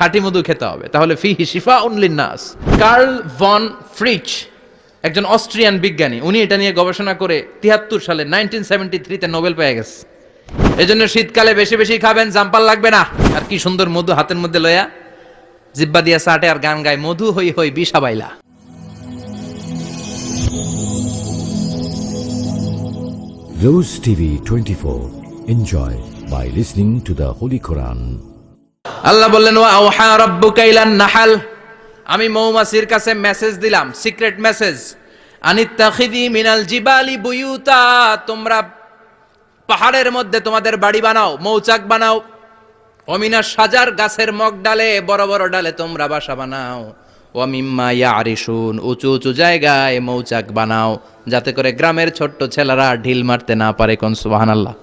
খাঁটি মধু খেতে হবে। তাহলে শিফা উনলিন নাস কার্ল ভন ফ্রিচ, একজন অস্ট্রিয়ান বিজ্ঞানী, উনি এটা নিয়ে গবেষণা করে তিয়াত্তর সালে নাইনটিন সেভেন্টি থ্রিতে নোবেল পেয়ে গেছে। এই জন্য শীতকালে বেশি বেশি খাবেন জাম্পাল লাগবে না। আর কি সুন্দর মধু হাতের মধ্যে লয়া। জিব্বা দিয়া সাটে আর গান গায়, মধু হই হই বিষা বাইলা। Rose TV 24. Enjoy by listening to the Holy Quran. আল্লাহ বললেন, ওয়া আওহা রাব্বুকা ইলান নাহাল। আমি মৌমাছির কাছে মেসেজ দিলাম সিক্রেট মেসেজ আনিত্তাখিদি মিনাল জিবালি বুয়ুতা। তোমরা পাহাড়ের মধ্যে তোমাদের বাড়ি বানাও, মৌচাক বানাও। অমিনা সাজার গাছের মগ ডালে, বড় বড় ডালে তোমরা বাসা বানাও। ওয়ামিম্মা ইয়ারিসুন উঁচু উঁচু জায়গায় মৌচাক বানাও, যাতে করে গ্রামের ছোট্ট ছেলেরা ঢিল মারতে না পারে কোন সুবহানাল্লাহ।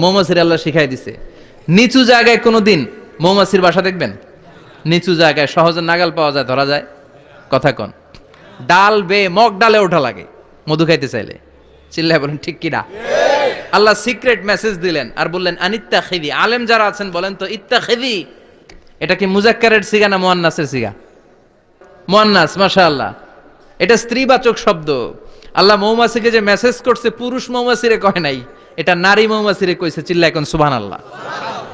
মৌমাছির আল্লাহ শিখাই দিছে। নিচু জায়গায় কোনো দিন মৌমাছির বাসা দেখবেন? নিচু জায়গায় সহজে নাগাল পাওয়া যায়, ধরা যায়। কথা কন। ডাল, বে, মগ, ডালে ওঠা লাগে। মধু খাইতে চাইলে। চিল্লায় বলেন, ঠিক কিনা আল্লাহ সিক্রেট মেসেজ দিলেন আর বললেন আনিত্তা খেদি আলেম যারা আছেন বলেন তো ইত্তা খেদি এটা কি মুজাক্কারের সিগা না মোয়ান্নাসের সিগা? মোয়ান্নাস, মাশাআল্লাহ। এটা স্ত্রীবাচক শব্দ। আল্লাহ মৌমাছিকে যে মেসেজ করছে, পুরুষ মৌমাছিরে কয় নাই, এটা নারী মৌমাছিরে কইছে চিল্লা এখন সুবহান আল্লাহ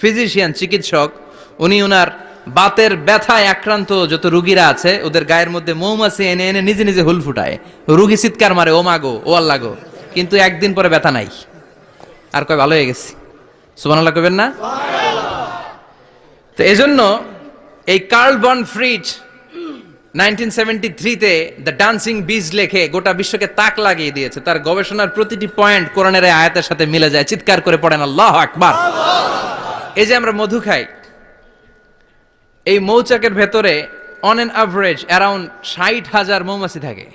ফিজিশিয়ান, চিকিৎসক। উনি ওনার বাতের ব্যথায় আক্রান্ত যত রুগীরা আছে, ওদের গায়ের মধ্যে মৌমাছি এনে এনে নিজে নিজে হুল ফুটায়। রুগী চিৎকার মারে, ও মাগো ও আল্লাহ গো। কিন্তু একদিন পরে ব্যথা নাই। আর কয়, ভালো হয়ে গেছি। সুবহানাল্লাহ কবেন না? তো এজন্য এই Karl von Frisch nineteen seventy থ্রিতে দ্য ডান্সিং বিজ লেখে গোটা বিশ্বকে তাক লাগিয়ে দিয়েছে। তার গবেষণার প্রতিটি পয়েন্ট কোরআনের এই আয়াতের সাথে মিলে যায়। চিৎকার করে পড়েন, আল্লাহ আকবার। এই যে আমরা মধু খাই, এই মৌচাকের ভেতরে অন এন অ্যাভারেজ অ্যারাউন্ড ষাট হাজার মৌমাছি থাকে।